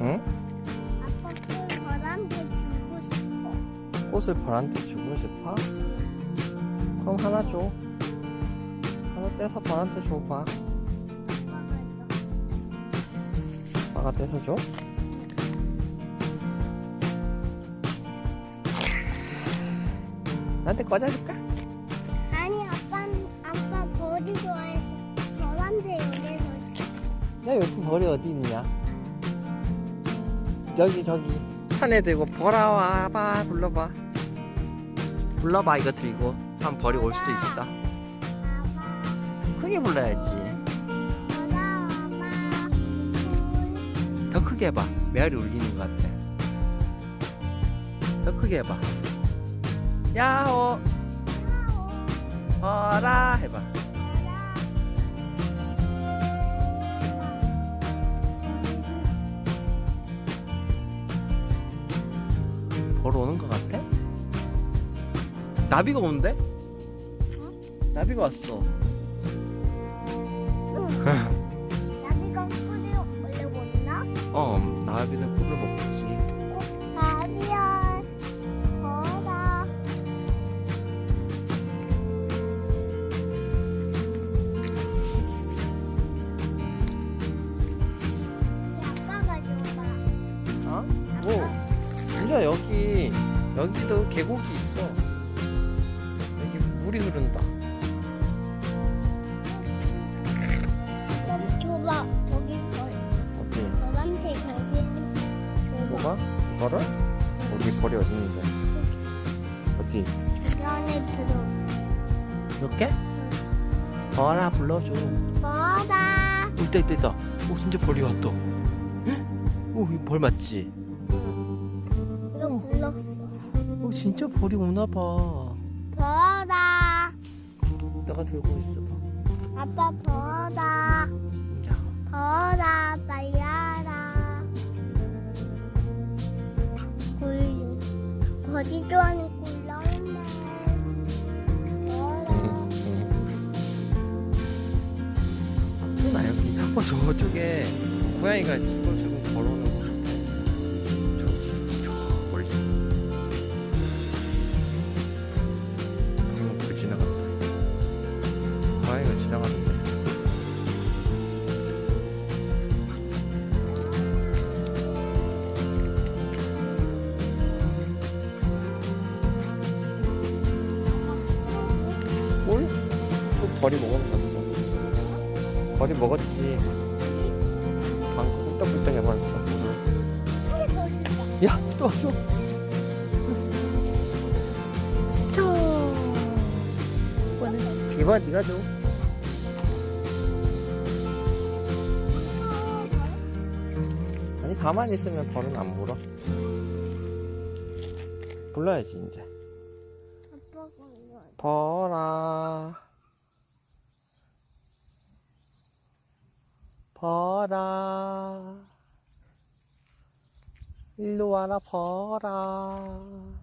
응? 아빠 그 저한테 주고 싶어. 꽃을 벌한테 주고 싶어? 그럼 하나 줘. 하나 떼서 벌한테 줘봐. 아빠가 떼서 줘? 나한테 꽂아줄까? 아니 아빠 아빠 버디 좋아해서 저한테 여기서 야 여기 벌이 어디 있냐? 여기 저기. 산에 들고 벌아 와봐 불러봐. 불러봐 이거 들고. 한 벌이 올 수도 있어. 크게 불러야지. 더 크게 해봐. 메아리 울리는 것 같아. 더 크게 해봐. 야호. 벌아 해봐 벌 오는 것 같아? 나비가 오는데? 나비가 왔어 나비가 꿀을 원래 먹나? 어 나비는 꿀을 먹지 나비야 거라. 아빠가 줘봐. 어? 오 진짜 여기 여기도 계곡이 있어 여기 물이 흐른다 줘봐. 저기 걸. 어디 저한테 거기 줘봐. 뭐가? 벌을? 우리 벌이 어디 있는데 어디? 그 안에 들어. 이렇게? 벌아 불러줘 거라. 오 있다 있다 있다 오 진짜 벌이 왔다 오이벌 맞지? 이거 불렀어. 오 진짜 벌이 오나봐 거라. 내가 들고 있어 봐 아빠 거라. 야 거라 빨리 와라. 굴. 거지 좋아하는 굴 나온다. 거라. 나 여기 어 저쪽에 고양이가 지글지글 걸어오는 고양이가 지나가는데 뭘? 또 벌이 먹어봤어 벌이 먹었지 방금 꿀떡꿀떡 해봤어 이게 더 좋다. 야, 또 줘. 줘. 이번 이번 네가 줘. 가만히 있으면 벌은 안 물어. 불러야지 이제. 벌아. 벌아. 일로 와라 벌아.